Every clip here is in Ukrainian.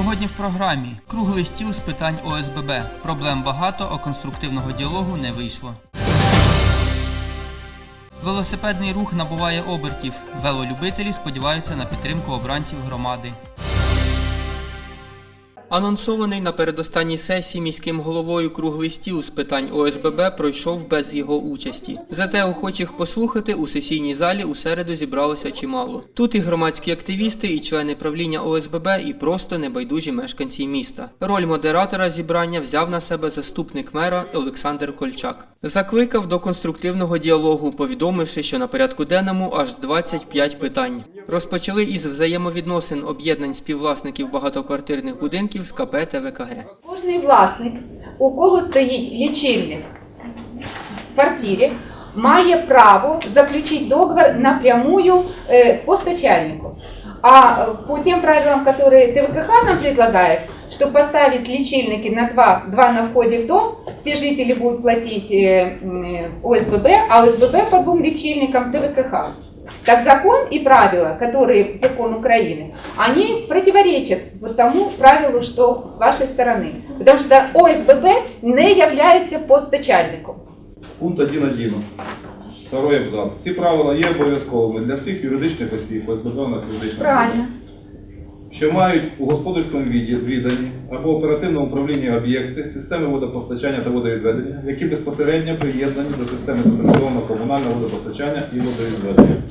Сьогодні в програмі круглий стіл з питань ОСББ. Проблем багато, а конструктивного діалогу не вийшло. Велосипедний рух набуває обертів. Велолюбителі сподіваються на підтримку обранців громади. Анонсований на передостанній сесії міським головою круглий стіл з питань ОСББ пройшов без його участі. Зате охочих послухати у сесійній залі у середу зібралося чимало. Тут і громадські активісти, і члени правління ОСББ, і просто небайдужі мешканці міста. Роль модератора зібрання взяв на себе заступник мера Олександр Кольчак. Закликав до конструктивного діалогу, повідомивши, що на порядку денному аж 25 питань. Розпочали із взаємовідносин об'єднань співвласників багатоквартирних будинків з КП ТВКГ. Кожний власник, у кого стоїть лічильник в квартирі, має право заключити договор напрямую э, с постачальником. А э, по тем правилам, которые ТВКХ нам предлагает, что поставить лечильники на два, два на входе в дом, все жители будут платить э, м, ОСББ, а ОСББ по двум лечильникам ТВКХ. Так закон и правила, которые закон Украины, они противоречат вот тому правилу, что с вашей стороны. Потому что ОСББ не является постачальником. Пункт 1.1. Второй абзац. Ці правила є обов'язковими для всіх юридичних осіб, позбавлених юридичних осіб, що мають у господарському відданні або оперативному управлінні об'єкти, системи водопостачання та водовідведення, які безпосередньо приєднані до системи централізованого комунального водопостачання і водовідведення.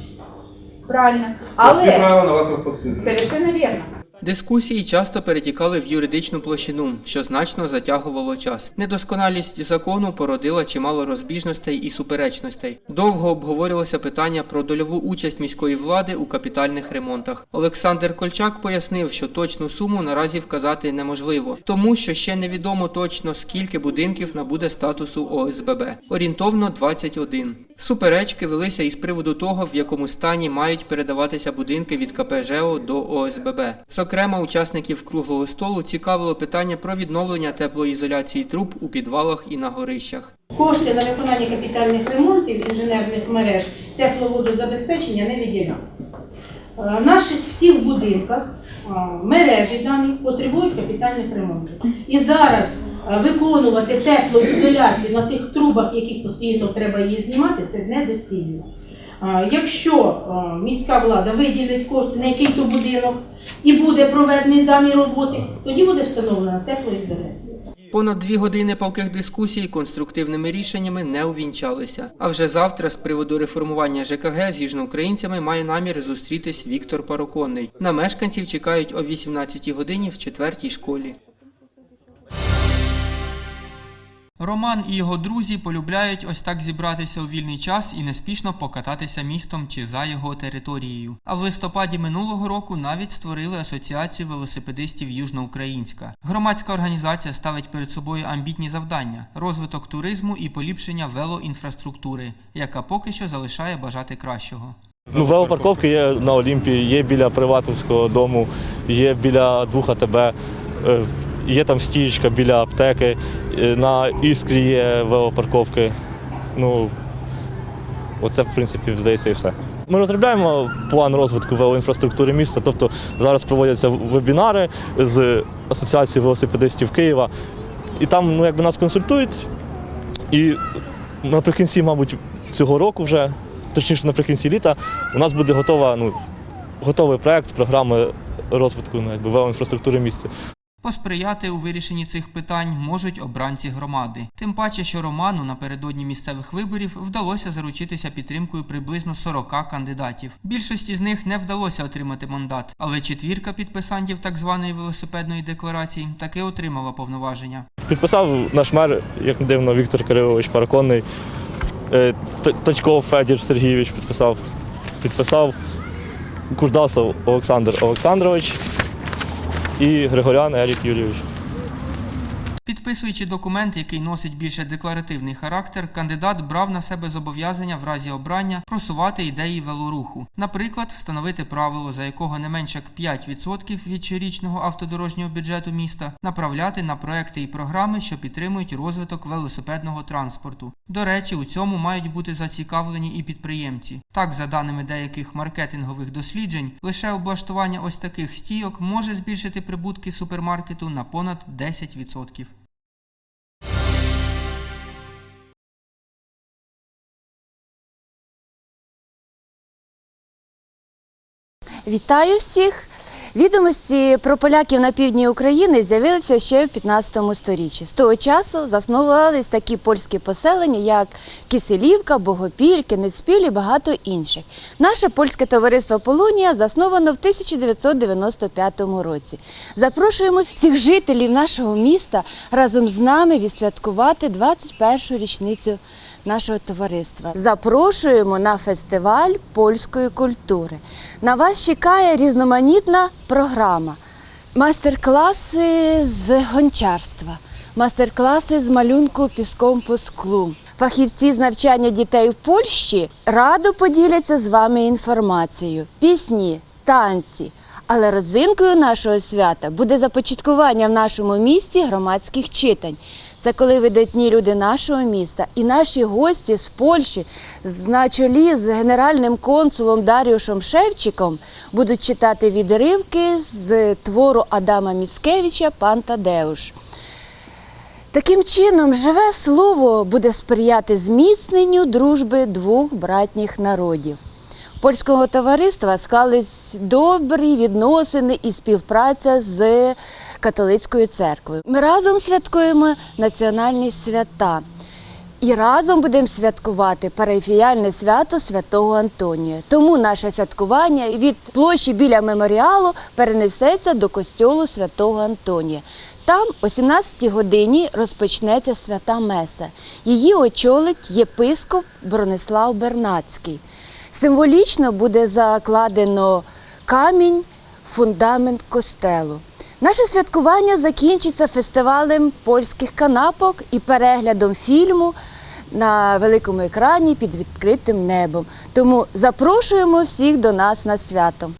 Правильно. Але... Всі правила на вас розповсюджені. совершенно верно. Дискусії часто перетікали в юридичну площину, що значно затягувало час. Недосконалість закону породила чимало розбіжностей і суперечностей. Довго обговорювалося питання про дольову участь міської влади у капітальних ремонтах. Олександр Кольчак пояснив, що точну суму наразі вказати неможливо, тому що ще невідомо точно скільки будинків набуде статусу ОСББ. Орієнтовно 21. Суперечки велися із приводу того, в якому стані мають передаватися будинки від КП ЖЕО до ОСББ. Зокрема, учасників круглого столу цікавило питання про відновлення теплоізоляції труб у підвалах і на горищах. Кошти на виконання капітальних ремонтів інженерних мереж тепловодозабезпечення не виділяються. Е, В наших всіх будинках е, мережі дані потребують капітальних ремонтів. І зараз е, виконувати теплоізоляцію на тих трубах, яких постійно треба її знімати, це недоцільно. Якщо міська влада виділить кошти на який-то будинок і буде проведені дані роботи, тоді буде встановлена теплоізоляція. Понад дві години палких дискусій конструктивними рішеннями не увінчалися. А вже завтра з приводу реформування ЖКГ з южноукраїнцями має намір зустрітись Віктор Пароконний. На мешканців чекають о 18 годині в четвертій школі. Роман і його друзі полюбляють ось так зібратися у вільний час і неспішно покататися містом чи за його територією. А в листопаді минулого року навіть створили асоціацію велосипедистів Южноукраїнська. Громадська організація ставить перед собою амбітні завдання: розвиток туризму і поліпшення велоінфраструктури, яка поки що залишає бажати кращого. Ну, велопарковки є на Олімпії, є біля Приватівського дому, є біля двох АТБ, е, є там стієчка біля аптеки, е, на Іскрі є велопарковки. Ну, оце, в принципі, здається, і все. Ми розробляємо план розвитку велоінфраструктури міста, тобто зараз проводяться вебінари з Асоціацією велосипедистів Києва. І там ну, якби нас консультують. І наприкінці, мабуть, цього року вже, точніше наприкінці літа, у нас буде готова, ну, готовий проект програми розвитку ну, якби, велоінфраструктури міста. Посприяти у вирішенні цих питань можуть обранці громади. Тим паче, що Роману напередодні місцевих виборів вдалося заручитися підтримкою приблизно 40 кандидатів. Більшості з них не вдалося отримати мандат, але четвірка підписантів так званої велосипедної декларації таки отримала повноваження. Підписав наш мер, як не дивно, Віктор Кирилович Параконний, е, Тачков Федір Сергійович підписав, підписав Курдасов Олександр Олександрович і Григорян Ерік Юрійович. Підписуючи документ, який носить більше декларативний характер, кандидат брав на себе зобов'язання в разі обрання просувати ідеї велоруху. Наприклад, встановити правило, за якого не менше як 5% від щорічного автодорожнього бюджету міста направляти на проекти і програми, що підтримують розвиток велосипедного транспорту. До речі, у цьому мають бути зацікавлені і підприємці. Так, за даними деяких маркетингових досліджень, лише облаштування ось таких стійок може збільшити прибутки супермаркету на понад 10%. Вітаю всіх! Відомості про поляків на півдні України з'явилися ще в 15 сторіччі. З того часу заснувались такі польські поселення, як Киселівка, Богопіль, Кенецпіль і багато інших. Наше польське товариство Полонія засновано в 1995 році. Запрошуємо всіх жителів нашого міста разом з нами відсвяткувати 21-ю річницю нашого товариства. Запрошуємо на фестиваль польської культури. На вас чекає різноманітна програма. Майстер-класи з гончарства, майстер-класи з малюнку піском по склу. Фахівці з навчання дітей в Польщі радо поділяться з вами інформацією, пісні, танці. Але родзинкою нашого свята буде започаткування в нашому місті громадських читань. Це коли видатні люди нашого міста і наші гості з Польщі на чолі з генеральним консулом Даріушем Шевчиком будуть читати відривки з твору Адама Міцкевича Пан Тадеуш. Таким чином, живе слово буде сприяти зміцненню дружби двох братніх народів. Польського товариства склались добрі відносини і співпраця з католицькою церквою. Ми разом святкуємо національні свята. І разом будемо святкувати парафіяльне свято Святого Антонія. Тому наше святкування від площі біля меморіалу перенесеться до костьолу Святого Антонія. Там о 17 годині розпочнеться свята Меса. Її очолить єпископ Бронислав Бернацький. Символічно буде закладено камінь, фундамент костелу. Наше святкування закінчиться фестивалем польських канапок і переглядом фільму на великому екрані під відкритим небом. Тому запрошуємо всіх до нас на свято.